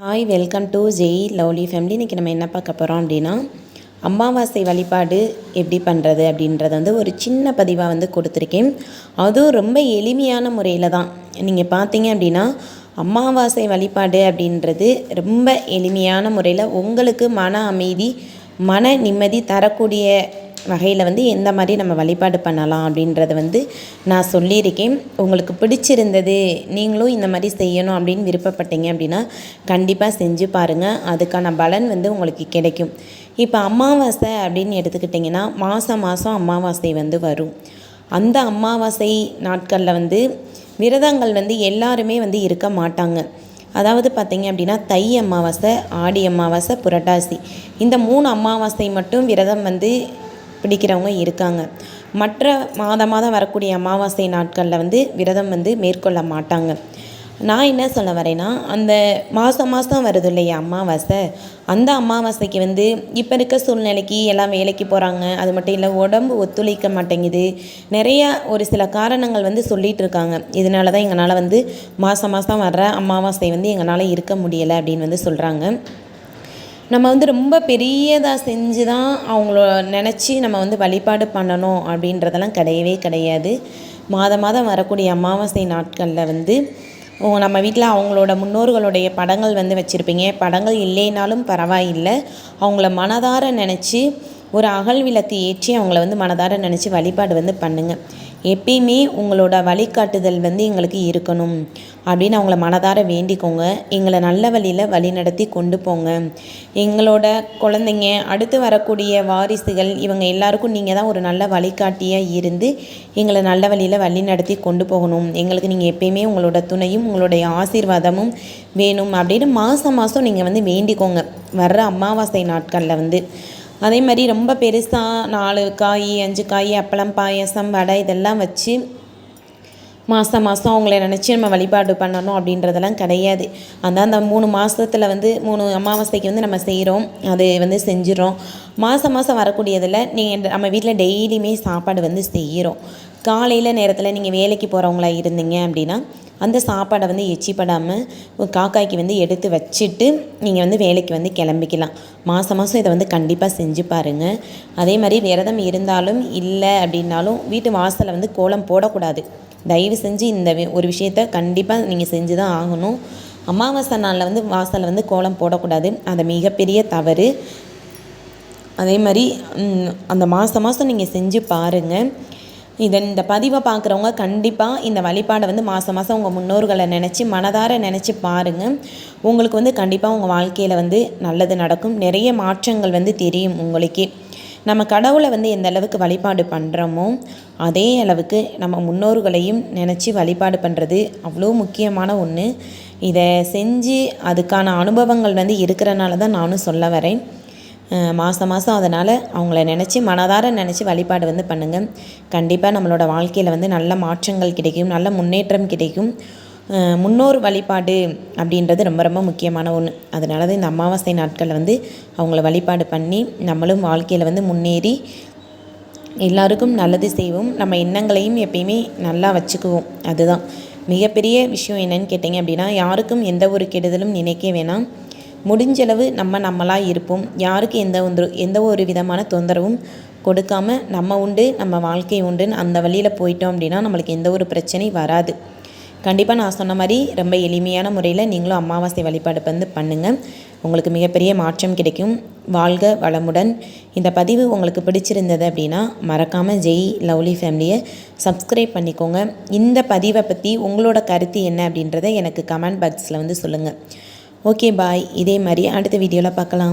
Hi welcome to Jai lovely family இன்றைக்கி நம்ம என்ன பார்க்க போகிறோம் அப்படின்னா அமாவாசை வழிபாடு எப்படி பண்ணுறது அப்படின்றத வந்து ஒரு சின்ன பதிவாக வந்து கொடுத்துருக்கேன். அதுவும் ரொம்ப எளிமையான முறையில் தான். நீங்கள் பார்த்தீங்க அப்படின்னா அமாவாசை வழிபாடு அப்படின்றது ரொம்ப எளிமையான முறையில் உங்களுக்கு மன அமைதி மன நிம்மதி தரக்கூடிய வகையில் வந்து எந்த மாதிரி நம்ம வழிபாடு பண்ணலாம் அப்படின்றத வந்து நான் சொல்லியிருக்கேன். உங்களுக்கு பிடிச்சிருந்தது நீங்களும் இந்த மாதிரி செய்யணும் அப்படின்னு விருப்பப்பட்டீங்க அப்படின்னா கண்டிப்பாக செஞ்சு பாருங்கள் அதுக்கான பலன் வந்து உங்களுக்கு கிடைக்கும். இப்போ அமாவாசை அப்படின்னு எடுத்துக்கிட்டிங்கன்னா மாதம் மாதம் அமாவாசை வந்து வரும். அந்த அமாவாசை நாட்களில் வந்து விரதங்கள் வந்து எல்லாருமே வந்து இருக்க மாட்டாங்க. அதாவது பார்த்திங்க அப்படின்னா தை அமாவாசை ஆடி அமாவாசை புரட்டாசி. இந்த மூணு அமாவாசை மட்டும் விரதம் வந்து பிடிக்கிறவங்க இருக்காங்க. மற்ற மாதம் மாதம் வரக்கூடிய அமாவாசை நாட்களில் வந்து விரதம் வந்து மேற்கொள்ள மாட்டாங்க. நான் என்ன சொல்ல வரேன்னா அந்த மாதம் மாதம் வருது இல்லையா அமாவாசை? அந்த அமாவாசைக்கு வந்து இப்போ இருக்க சூழ்நிலைக்கு எல்லாம் வேலைக்கு போகிறாங்க அது மட்டும் இல்லை உடம்பு ஒத்துழைக்க மாட்டேங்குது. நிறையா ஒரு சில காரணங்கள் வந்து சொல்லிகிட்டு இருக்காங்க. இதனால தான் எங்களால் வந்து மாதம் மாதம் வர்ற அமாவாசை வந்து எங்களால் இருக்க முடியலை அப்படின்னு வந்து சொல்கிறாங்க நம்ம வந்து ரொம்ப பெரியதாக செஞ்சு தான் அவங்கள நினச்சி நம்ம வந்து வழிபாடு பண்ணணும் அப்படின்றதெல்லாம் கிடையவே கிடையாது. மாதம் மாதம் வரக்கூடிய அமாவாசை நாட்களில் வந்து நம்ம வீட்டில் அவங்களோட முன்னோர்களுடைய படங்கள் வந்து வச்சுருப்பீங்க. படங்கள் இல்லைனாலும் பரவாயில்லை. அவங்கள மனதார நினச்சி ஒரு அகல் விளக்கு ஏற்றி அவங்கள வந்து மனதார நினச்சி வழிபாடு வந்து பண்ணுங்கள் எப்பயுமே உங்களோட வழிகாட்டுதல் வந்து எங்களுக்கு இருக்கணும். அப்படின்னு அவங்கள மனதார வேண்டிக்கோங்க. எங்களை நல்ல வழியில் வழி நடத்தி கொண்டு போங்க. எங்களோட குழந்தைங்க அடுத்து வரக்கூடிய வாரிசுகள் இவங்க எல்லாருக்கும் நீங்கள் தான் ஒரு நல்ல வழிகாட்டியாக இருந்து எங்களை நல்ல வழியில் வழி நடத்தி கொண்டு போகணும். எங்களுக்கு நீங்கள் எப்பயுமே உங்களோட துணையும் உங்களுடைய ஆசீர்வாதமும் வேணும் அப்படின்னு மாதம் மாதம் நீங்கள் வந்து வேண்டிக்கோங்க. வர்ற அமாவாசை நாட்களில் வந்து. அதே மாதிரி ரொம்ப பெருசாக நாலு காய் அஞ்சு காய் அப்பளம் பாயசம் வடை இதெல்லாம் வச்சு மாதம் மாதம் அவங்கள நினச்சி நம்ம வழிபாடு பண்ணணும் அப்படின்றதெல்லாம் கிடையாது. அதான் அந்த மூணு மாதத்தில் வந்து மூணு அமாவாசைக்கு வந்து நம்ம செய்கிறோம் அது வந்து செஞ்சிடறோம். மாதம் மாதம் வரக்கூடியதில் நீங்கள் நம்ம வீட்டில் டெய்லியுமே சாப்பாடு வந்து செய்கிறோம் காலையில் நேரத்தில் நீங்கள் வேலைக்கு போகிறவங்களா இருந்தீங்க அப்படின்னா அந்த சாப்பாடை வந்து எச்சிப்படாமல் காக்காய்க்கு வந்து எடுத்து வச்சுட்டு நீங்கள் வந்து வேலைக்கு வந்து கிளம்பிக்கலாம். மாதம் மாதம் இதை வந்து கண்டிப்பாக செஞ்சு பாருங்கள் அதே மாதிரி விரதம் இருந்தாலும் இல்லை அப்படின்னாலும் வீட்டு வாசலில் வந்து கோலம் போடக்கூடாது. தயவு செஞ்சு இந்த ஒரு விஷயத்த கண்டிப்பாக நீங்கள் செஞ்சு தான் ஆகணும். அமாவாசை நாளில் வந்து வாசலில் வந்து கோலம் போடக்கூடாது. அது மிகப்பெரிய தவறு. அதே மாதிரி அந்த மாதம் மாதம் நீங்கள் செஞ்சு பாருங்கள் இதை இந்த பதிவை பார்க்குறவங்க கண்டிப்பாக இந்த வழிபாடை வந்து மாதம் மாதம் உங்கள் முன்னோர்களை நினச்சி மனதார நினச்சி பாருங்கள் உங்களுக்கு வந்து கண்டிப்பாக உங்கள் வாழ்க்கையில் வந்து நல்லது நடக்கும். நிறைய மாற்றங்கள் வந்து தெரியும் உங்களுக்கே. நம்ம கடவுளை வந்து எந்த அளவுக்கு வழிபாடு பண்ணுறோமோ அதே அளவுக்கு நம்ம முன்னோர்களையும் நினச்சி வழிபாடு பண்ணுறது அவ்வளோ முக்கியமான ஒன்று இதை செஞ்சு அதுக்கான அனுபவங்கள் வந்து இருக்கிறனால தான் நானும் சொல்ல வரேன். மாதம் மாதம் அதனால் அவங்கள நினச்சி மனதார நினச்சி வழிபாடு வந்து பண்ணுங்கள் கண்டிப்பாக நம்மளோட வாழ்க்கையில் வந்து நல்ல மாற்றங்கள் கிடைக்கும் நல்ல முன்னேற்றம் கிடைக்கும். முன்னோர் வழிபாடு அப்படின்றது ரொம்ப ரொம்ப முக்கியமான ஒன்று அதனால தான் இந்த அமாவாசை நாட்களில் வந்து அவங்கள வழிபாடு பண்ணி நம்மளும் வாழ்க்கையில் வந்து முன்னேறி எல்லாருக்கும் நல்லது செய்வோம். நம்ம எண்ணங்களையும் எப்பயுமே நல்லா வச்சுக்குவோம். அதுதான். மிகப்பெரிய விஷயம் என்னன்னு கேட்டிங்க அப்படின்னா யாருக்கும் எந்த ஒரு கெடுதலும் நினைக்க வேணாம். முடிஞ்சளவு நம்ம நம்மளாக இருப்போம். யாருக்கு எந்த ஒன்று எந்த ஒரு விதமான தொந்தரவும் கொடுக்காம நம்ம உண்டு நம்ம வாழ்க்கை உண்டுன்னு அந்த வழியில் போயிட்டோம் அப்படின்னா நம்மளுக்கு எந்த ஒரு பிரச்சனையும் வராது. கண்டிப்பாக நான் சொன்ன மாதிரி ரொம்ப எளிமையான முறையில் நீங்களும் அமாவாசை வழிபாடு வந்து பண்ணுங்கள் உங்களுக்கு மிகப்பெரிய மாற்றம் கிடைக்கும். வாழ்க வளமுடன். இந்த பதிவு உங்களுக்கு பிடிச்சிருந்தது அப்படின்னா மறக்காமல் ஜெய் லவ்லி ஃபேமிலியை சப்ஸ்கிரைப் பண்ணிக்கோங்க. இந்த பதிவை பற்றி உங்களோட கருத்து என்ன அப்படின்றத எனக்கு கமெண்ட் பாக்ஸில் வந்து சொல்லுங்கள் ஓகே பாய் இதே மாதிரி அடுத்த வீடியோவில் பார்க்கலாம்.